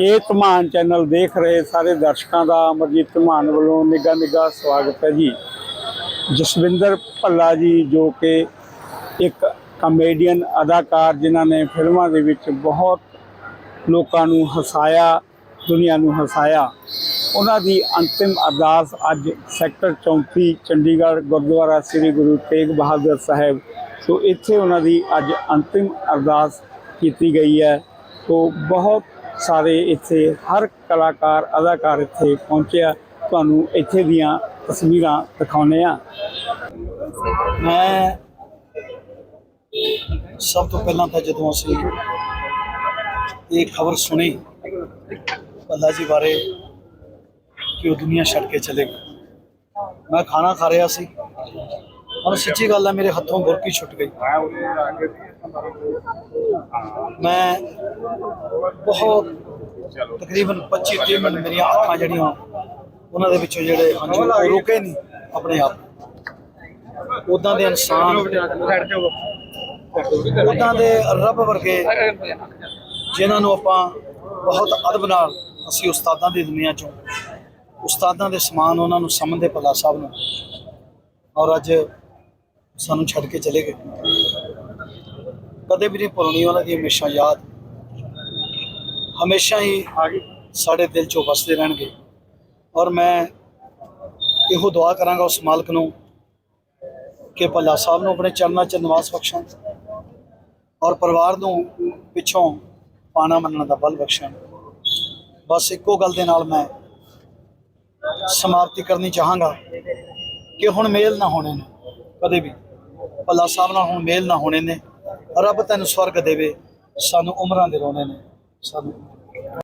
ਇਹ ਧਮਾਨ ਚੈਨਲ ਦੇਖ ਰਹੇ ਸਾਰੇ ਦਰਸ਼ਕਾਂ ਦਾ ਅਮਰਜੀਤ ਧਮਾਨ ਵੱਲੋਂ ਨਿੱਘਾ ਨਿੱਘਾ ਸਵਾਗਤ ਹੈ ਜੀ। ਜਸਵਿੰਦਰ ਭੱਲਾ ਜੀ ਜੋ ਕਿ ਇੱਕ ਕਮੇਡੀਅਨ ਅਦਾਕਾਰ ਜਿਨ੍ਹਾਂ ਨੇ ਫਿਲਮਾਂ ਦੇ ਵਿੱਚ ਬਹੁਤ ਲੋਕਾਂ ਨੂੰ ਹਸਾਇਆ, ਦੁਨੀਆ ਨੂੰ ਹਸਾਇਆ। ਉਹਨਾਂ ਦੀ ਅੰਤਿਮ ਅਰਦਾਸ ਅੱਜ ਸੈਕਟਰ 34 ਚੰਡੀਗੜ੍ਹ ਗੁਰਦੁਆਰਾ ਸ੍ਰੀ ਗੁਰੂ ਤੇਗ ਬਹਾਦਰ ਸਾਹਿਬ, ਸੋ ਇੱਥੇ ਉਹਨਾਂ ਦੀ ਅੱਜ ਅੰਤਿਮ ਅਰਦਾਸ ਕੀਤੀ ਗਈ ਹੈ। ਸੋ ਬਹੁਤ ਸਾਰੇ ਇੱਥੇ ਹਰ ਕਲਾਕਾਰ, ਅਦਾਕਾਰ ਇੱਥੇ ਪਹੁੰਚਿਆ ਤੁਹਾਨੂੰ ਇੱਥੇ ਦੀਆਂ ਤਸਵੀਰਾਂ ਦਿਖਾਉਂਦੇ ਆ। ਮੈਂ ਸਭ ਤੋਂ ਪਹਿਲਾਂ ਤਾਂ ਜਦੋਂ ਅਸੀਂ ਇਹ ਖਬਰ ਸੁਣੀ, ਅੱਲਾ ਜੀ ਬਾਰੇ ਕਿ ਉਹ ਦੁਨੀਆ ਛੱਡ ਕੇ ਚਲੇ ਗਏ। ਮੈਂ ਖਾਣਾ ਖਾ ਰਿਹਾ ਸੀ। ਔਰ ਸੱਚੀ ਗੱਲ ਹੈ ਮੇਰੇ ਹੱਥੋਂ ਬੁਰਕੀ ਛੁੱਟ ਗਈ। ਮੈਂ ਬਹੁਤ ਤਕਰੀਬਨ 25 30 ਮਿੰਟ ਮੇਰੀਆਂ ਅੱਖਾਂ ਜਿਹੜੀਆਂ ਉਹਨਾਂ ਦੇ ਵਿੱਚੋਂ ਜਿਹੜੇ ਹੰਝੂ ਰੁਕੇ ਨਹੀਂ ਆਪਣੇ ਆਪ। ਉਦਾਂ ਦੇ ਇਨਸਾਨ ਉਦਾਂ ਦੇ ਰੱਬ ਵਰਗੇ ਜਿਨ੍ਹਾਂ ਨੂੰ ਆਪਾਂ ਬਹੁਤ ਅਦਬ ਨਾਲ ਅਸੀਂ ਉਸਤਾਦਾਂ ਦੀ ਦੁਨੀਆ ਚੋਂ, ਉਸਤਾਦਾਂ ਦੇ ਸਮਾਨ ਉਹਨਾਂ ਨੂੰ ਸਮਝਦੇ ਭੱਲਾ ਸਾਹਿਬ ਨੂੰ ਔਰ ਅੱਜ ਸਾਨੂੰ ਛੱਡ ਕੇ ਚਲੇ ਗਏ। ਕਦੇ ਵੀ ਨਹੀਂ ਭੁੱਲਣੀ ਉਹਨਾਂ ਦੀ ਹਮੇਸ਼ਾ ਯਾਦ। ਹਮੇਸ਼ਾ ਹੀ ਸਾਡੇ ਦਿਲ ਚੋਂ ਵਸਦੇ ਰਹਿਣਗੇ। ਔਰ ਮੈਂ ਇਹੋ ਦੁਆ ਕਰਾਂਗਾ ਉਸ ਮਾਲਕ ਨੂੰ ਕਿ ਭੱਲਾ ਸਾਹਿਬ ਨੂੰ ਆਪਣੇ ਚਰਨਾਂ 'ਚ ਨਿਵਾਸ ਬਖਸ਼ਣ ਔਰ ਪਰਿਵਾਰ ਨੂੰ ਪਿੱਛੋਂ ਪਾਣਾ ਮੰਨਣ ਦਾ ਬਲ ਬਖਸ਼ਣ। ਬਸ ਇੱਕੋ ਗੱਲ ਦੇ ਨਾਲ ਮੈਂ ਸਮਾਪਤੀ ਕਰਨੀ ਚਾਹਾਂਗਾ ਕਿ ਹੁਣ ਮੇਲ ਨਾ ਹੋਣੇ ਨੇ ਕਦੇ ਵੀ। ਭੱਲਾ ਸਾਹਿਬ ਨਾਲ ਹੁਣ ਮੇਲ ਨਾ ਹੋਣੇ ਨੇ। ਰੱਬ ਤੈਨੂੰ ਸਵਰਗ ਦੇਵੇ ਸਾਨੂੰ ਉਮਰਾਂ ਦੇ ਰੋਣੇ ਨੇ। ਸਾਨੂੰ